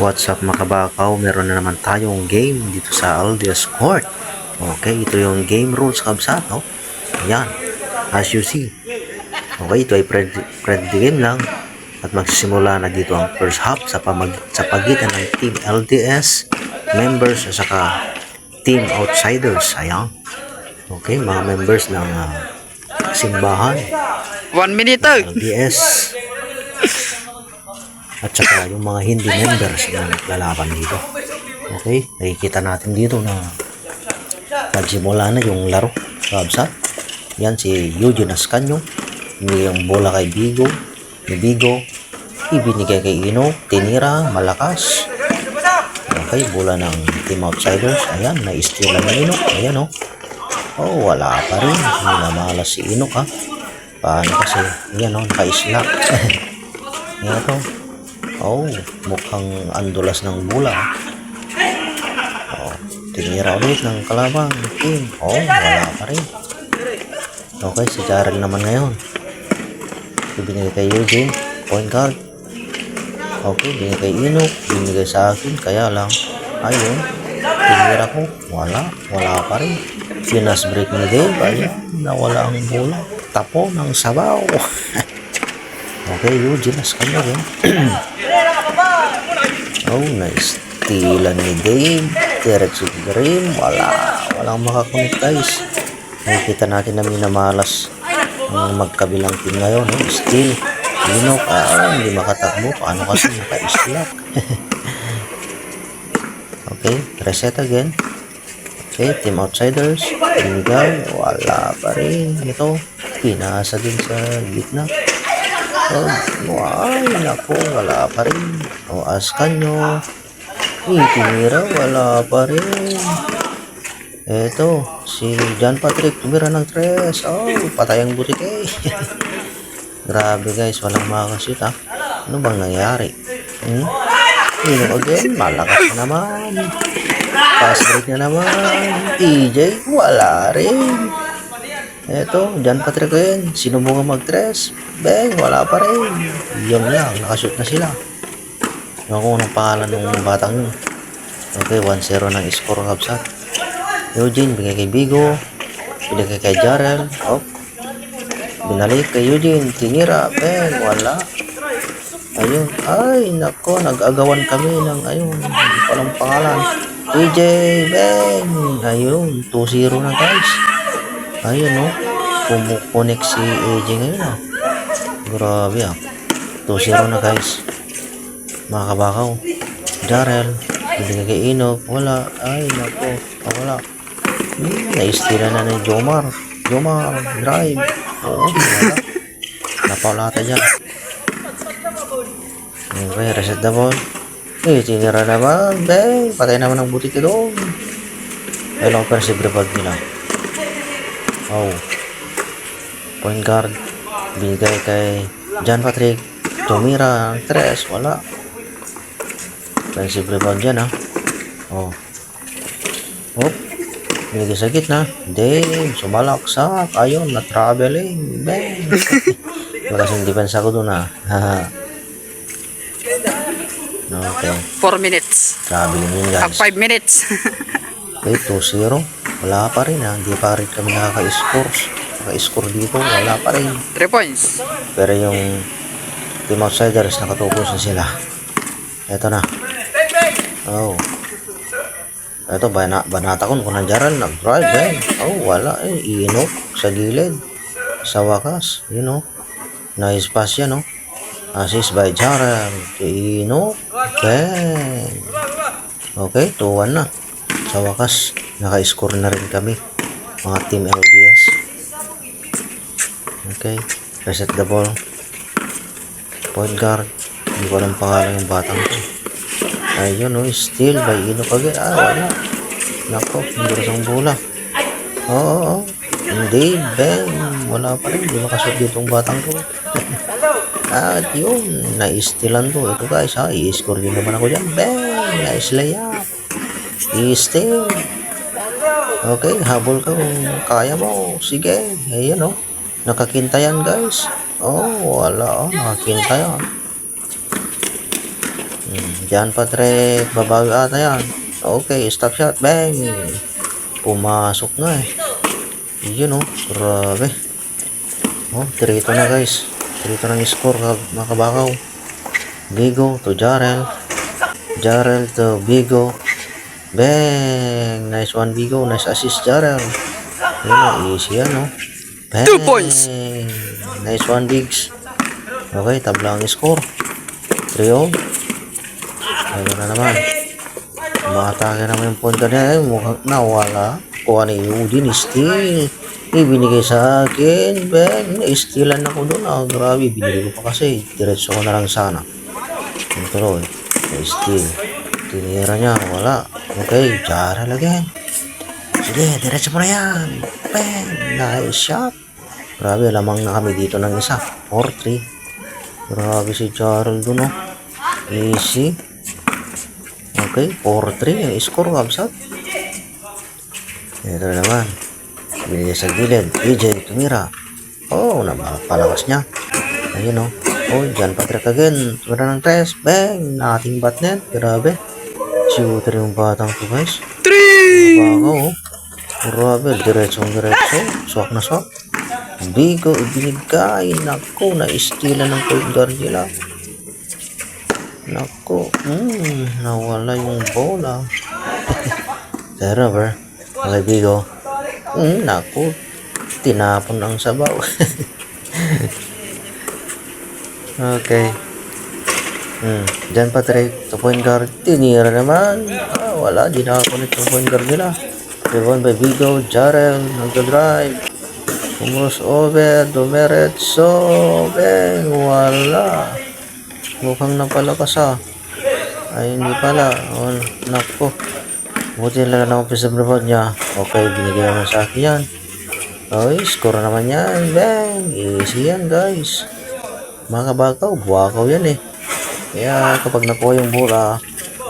What's up mga kabakaw? Meron na naman tayong game dito sa Aldias Court. Okay, ito yung game rules kabsat, no? Ayan, as you see. Okay, ito ay friendly, game lang. At magsisimula na dito ang first half sa, pamag, sa pagitan ng Team LDS members at saka Team Outsiders. Ayan. Okay, mga members ng ah, simbahan. One minute. LDS at saka yung mga hindi members na naglalaban dito. Okay, nakikita natin dito na nagsimula na yung laro. Kabsat. Yan si Eugene Ascanio. Hindi yung bola kay Bigo. Ni Bigo. Ibinigay kay Ino. Tinira. Malakas. Okay, bola ng Team Outsiders. Ayan, na-steal na Ino. Ayan o. Oh. oh, wala pa rin. Hindi na malas si Ino ha. Paano kasi? Ayan o, naka-slack. Ayan ito. Oh, mukhang andulas ng bola. Oh, tinira ulit ng kalabang team. Oh, wala pa rin. Okay, si Jarel naman ngayon. Ibinigay kay Eugene, point guard. Okay, binigay kay Inok, binigay sa akin, kaya lang, ayun, tinira ko, wala, wala pa rin. Finas break ni Dave, ayun, nawala ang bola. Tapo ng sabaw. okay, Eugene, as kanya rin. Oh, nice. Tila ni Dave. Diretso Dream. Wala. Walang makakonect guys. Nakikita natin na minamalas ang magkabilang team ngayon. Eh. Still. Linok. Ah, hindi makatakbo. Paano kasi naka-slack? okay. Reset again. Okay. Team Outsiders. Binigay. Wala pa rin. Ito. Pinasa din sa gitna. Oh, ay, naku, wala pa rin. O, askan nyo. Itinira, wala pa rin. Eto, si John Patrick, tumira ng tres. Oh, patay ang butik eh. Grabe guys, walang makakashoot ha. Ano bang nangyari? Hmm? Ino again, malakas na naman. Pass break na naman. TJ, wala rin. Eto, John Patrick yun. Sinubungan mag-tres. Bang, wala pa rin. Yun lang, nakashoot na sila. Ewan ko anong pangalan ng batang yun. Okay, 1-0 ng score kapsat. Eugene, bigay kay Bigo. Binigay kay Jarel. Oh. Binalik kay Eugene. Tinira. Bang, wala. Ayun. Ay, nako, nag-agawan kami ng, ayun, hindi alam pangalan. TJ, bang. Ayun, 2-0 na guys. Ayun no. Kumukonek si AJ ngayon ah. Grabe ah. 2-0 na guys. Mga kabakaw. Darrell. Kay Inog. Wala. Ay nako. Wala. Hmm, naistira na ni Jomar. Jomar. Drive. Oo. Wala. Napaulata dyan. Okay. Reset the ball. Eh, tinira naman. Bang. Patay naman ang butik doon. Ay lang pa si Brevard nila. Oh. Point guard. Bigay kay John Patrick. Tumira. Tres. Wala. Offensive rebound dyan ha. Oh. Oh. Bigay sa gitna. Dave. Sumalaksak. Ayun. Na-traveling. Bang. Malaking defense ako dun ha. Haha. okay. Four minutes. Traveling yun guys. five minutes. Okay, 2-0. Wala pa rin ha. Hindi pa rin kami nakaka-score. Naka-score dito. Wala pa rin. Three points. Pero yung Team Outsiders nakatupos na sila. Eto na. Oh. Eto, bana, banata ko kung nandiyaran. Nag-drive eh. Oh, wala eh. Inok sa gilid. Sa wakas. You know. Nice pass yan, no? Assist by Jaren. Kay Inok. Bang. Okay, 2-1 na. Sa wakas, naka-score na rin kami. Mga Team LDS. Okay. Reset the ball. Point guard. Hindi ko alam pangalan ng batang to. Ayun, no. Still by Ino again. Ah, wala. Nako, hindi rin bola. Oo, oo, oo. Hindi, bang. Wala pa rin. Hindi makasot dito ang batang to. At yun, na-stealan to. Ito guys, ha. I-score din naman ako dyan. Bang! Nice layup. I-steal. Okay, habol ka kung kaya mo. Sige. Ayan, oh. Nakakintayan, guys. Oh, wala. Oh, nakakintayan. Hmm, Jan Patrick, babawi ata yan. Okay, stop shot, bang! Pumasok na eh. Yun oh, grabe. Oh, tirito na guys. Tirito na yung score, ka- mga kabakaw. Bigo to Jarel. Jarel to Bigo. Bang! Nice one, Bigo. Nice assist, Jarel. Yun oh, easy yan oh. Bang! Two points. Nice one, Bigs. Okay, tabla ang score. 3-0. Ayun na naman. Umatake naman yung punta niya. Ay, mukhang nawala. Kuha ni Udin, steal. Ibinigay sa akin. Ben, stealan ako doon. Ah, grabe, binigay ko pa kasi. Diretso ko na lang sana. Yung tuloy. Steal. Tinira niya, wala. Okay, Jaral again. Sige, diretso mo na yan. Ben, nice shot. Grabe, lamang na kami dito ng isa. 4-3. Grabe si Jarl doon, oh. Easy. Okay, 4-3 yung score, Kamsat. Ito naman. Binigay sa gilid. EJ, tumira. Oh, napalakas niya. Ayun, oh. Oh, dyan Patrick again. Tumira ng test. Bang! Nating batnet. Grabe. Shooter yung batang to, guys. Three! Baka, oh. Grabe, diretsong diretso. Swak na swak. Bigo, ibinigay. Nako, na-steala ng point guard nila. Nako, hmm, nawala yung bola. Pero, ver, okay, Bigo. Hmm, nako, tinapon ang sabaw. okay. Hmm, dyan Patrick, sa point guard, tinira naman. Ah, wala, di nakakunik yung point guard nila. Devon by Vigo, Jarel, nagdadrive. Umros over, dumeretso, bang, wala. Mukhang napalakas ah. Ay, hindi pala. Oh, nako. Buti lang na umpisa sa rebound niya. Okay, binigay naman sa akin yan. Okay, score naman yan. Bang! Easy yan, guys. Mga kabakaw, buwakaw yan eh. Kaya kapag nakuha yung bola,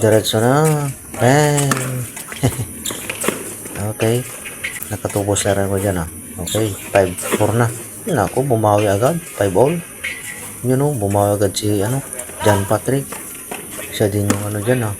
diretso na. Bang! okay. Nakatubos na rin ko dyan ah. Okay, 5-4 na. Naku, bumawi agad. 5 all. Yun o, bumawi agad si ano, John Patrick. Siya din yung ano dyan ah.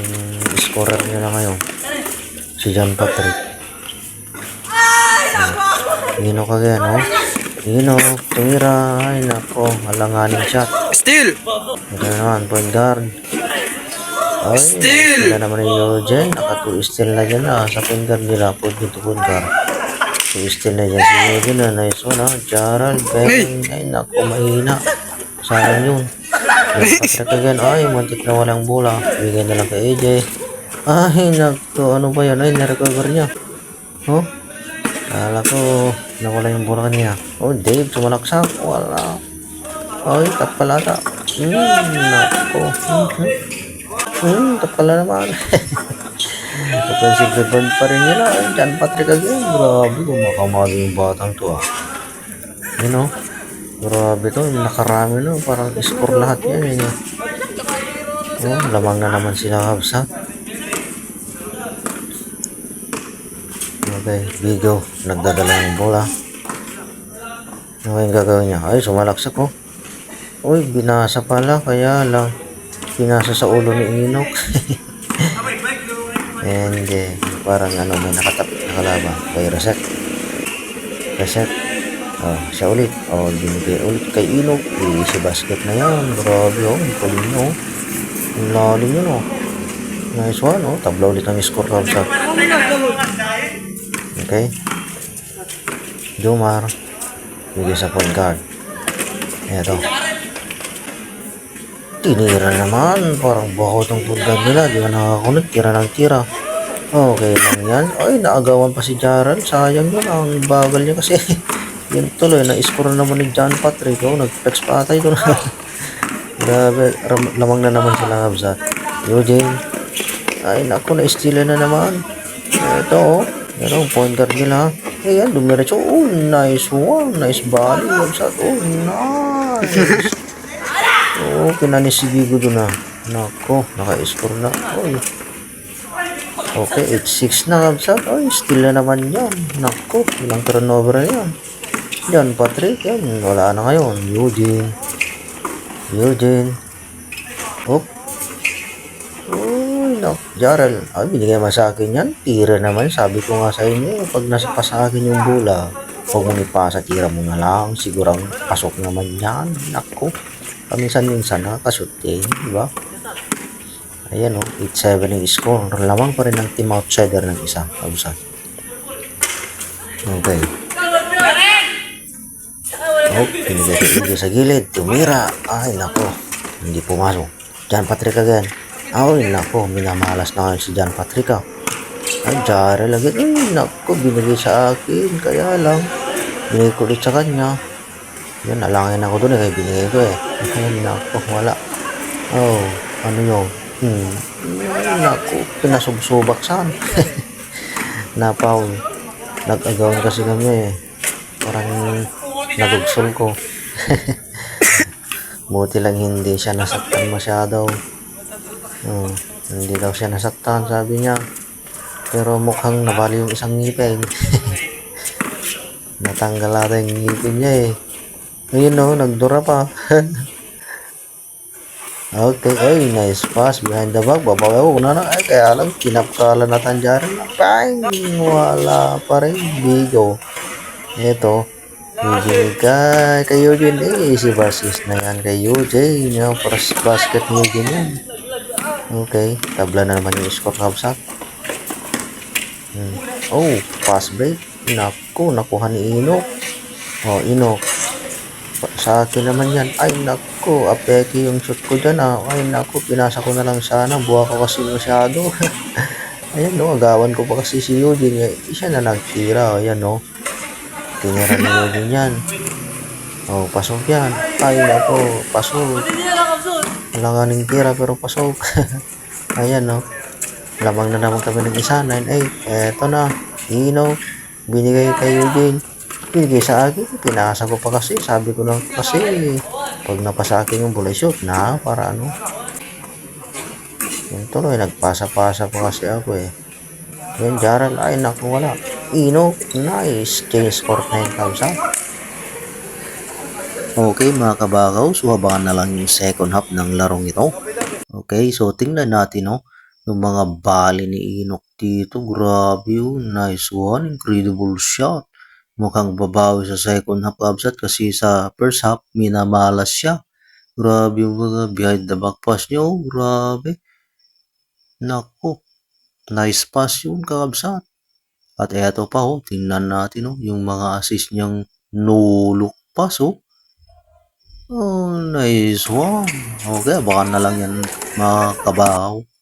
Yung scorer nila ngayon. Si John Patrick. Yun o kagaya no. Yun o, tumira. Ay nako, alanganing shot. Still! Ito na naman, point guard. Ay, Steal! Sila naman yung Eugene. Naka 2 steal na dyan na sa point guard nila. Point to point guard. 2 steal na dyan si Eugene na. Nice one ha. Jaral, Beng. Ay, naku, mahina. Sayang yun. Patrick again. Ay, muntik na walang bola. Bigay na lang kay AJ. Ay, naku, ano ba yan? Ay, narecover niya. Oh? Kala ko, nawala yung bola kanina. Oh, Dave, sumalaksak. Wala. Ay, tapalata. Hmm, nako. Hmm, hmm. Hmm, tapala naman. Offensive rebound pa rin nila. Ay, John Patrick again. Grabe, kumakamali yung batang to ah. You know? Grabe to, nakarami no. Parang score lahat yan. Yun. Oh, lamang na naman sila Habsa. Okay, Bigo. Nagdadala ng bola. Ano yung gagawin niya? Ay, sumalaksak ko. Uy, binasa pala. Kaya lang. Binasa sa ulo ni Inok. And eh, parang ano, may nakatapit na kalaban. Kay Reset. Reset. Oh, siya ulit. Oh, binigay ulit kay Inok. Easy basket na yan. Grabe oh, ang galing niya, oh. Ang lalim yun oh. Nice one oh. Tabla ulit ang score sa Okay. Jomar. Bigay sa point guard. Eto. Tinira naman. Parang baho itong point guard nila. Di ka nakakunod. Tira ng tira. Okay lang yan. Ay, naagawan pa si Jaran. Sayang yun. Ang bagal niya kasi. yun tuloy. Na-score naman ni John Patrick. Oh, nag-flex patay ko na. Grabe. Ram- lamang na naman sila Habsat. Eugene. Ay, naku. Na-steal na naman. Ito, oh. Ang point guard nila. Ayan, dumiretso. Oh, nice one. Nice body. Habsat. Oh, nice. Oh, kinanis si Bigo doon na. Nako, naka-score na. Oy. Okay, 8-6 na Habsat. Oy, still na naman yan. Nako, ilang turnover na yan. Yan, Patrick. Yan, wala na ngayon. Eugene. Eugene. Oop. Jarel, ay, binigay mo sa akin yan. Tira naman. Sabi ko nga sa inyo, pag nasa sa akin yung bola, huwag mo ipasa, tira mo na lang. Sigurang pasok naman yan. Nako. Paminsan-minsan nakakashoot eh. Di ba? Ayan o, 8-7 yung score. Lamang pa rin ang team outsider ng isa. Kabusat. Okay. Oh, pinigay sa gilid. Tumira. Ay, nako. Hindi pumasok. John Patrick again. Ay, nako. Minamalas na ngayon si John Patrick ah. Ay, Jara lagi. Ay, nako. Binigay sa akin. Kaya lang. Binigay ko ulit sa kanya. Yan, nalangin ako doon eh. Kaya binigay ko eh. Ay, nako. Wala. Oh, ano yun? Hmm. Ay, nako. Pinasubsubak saan? Napaw. Nag-agawan kasi kami eh. Parang nagugsol ko. Buti lang hindi siya nasaktan masyado. Hmm, hindi daw siya nasaktan, sabi niya. Pero mukhang nabali yung isang ngipin. Natanggal ata yung ngipin niya eh. Ayun no, nagdura pa. okay, ay, nice pass behind the back. Babaw na na. Ay, kaya lang, kinapkala na tanjaran. Bang! Wala pa rin. Bigo. Ito, Eugene kay, kay Eugene, eh, si Basis na yan kay Eugene, yung first basket ni Eugene. Okay, tabla na naman yung score kabsat. Hmm. Oh, pass break. Naku, nakuha ni Inok. Oh, Inok. Sa akin naman yan. Ay, naku, apeki yung shoot ko dyan ah. Ay, naku, pinasa ko na lang sana. Buha ko kasi masyado. Ayan no, agawan ko pa kasi si Eugene. Eh, Siya na nagtira. Ayan no. Tinira ni Eugene yan. Oh, pasok yan. Ay, nako, pasok. Wala nga ning tira pero pasok. Ayan no. Lamang na naman kami ng isa, 9-8. Eto na. Ino. Binigay kay Eugene. Binigay sa akin. Pinasa ko pa kasi. Sabi ko lang kasi pag napasa akin yung bulay shoot na para ano. Yung tuloy, nagpasa-pasa pa kasi ako eh. Yan, Jaral. Ay, naku, wala. Ino. Nice. Change score 9,000. Okay mga kabakaw, so abangan na lang yung second half ng larong ito. Okay, so tingnan natin no, yung mga bali ni Inok dito. Grabe yun, nice one, incredible shot. Mukhang babawi sa second half absat kasi sa first half minamalas siya. Grabe yung mga behind the back pass niya, oh, grabe. Nako, nice pass yun kakabsat. At eto pa oh, tingnan natin oh, yung mga assist niyang no look pass oh. Oh, nice one. Okay, baka na lang yan mga.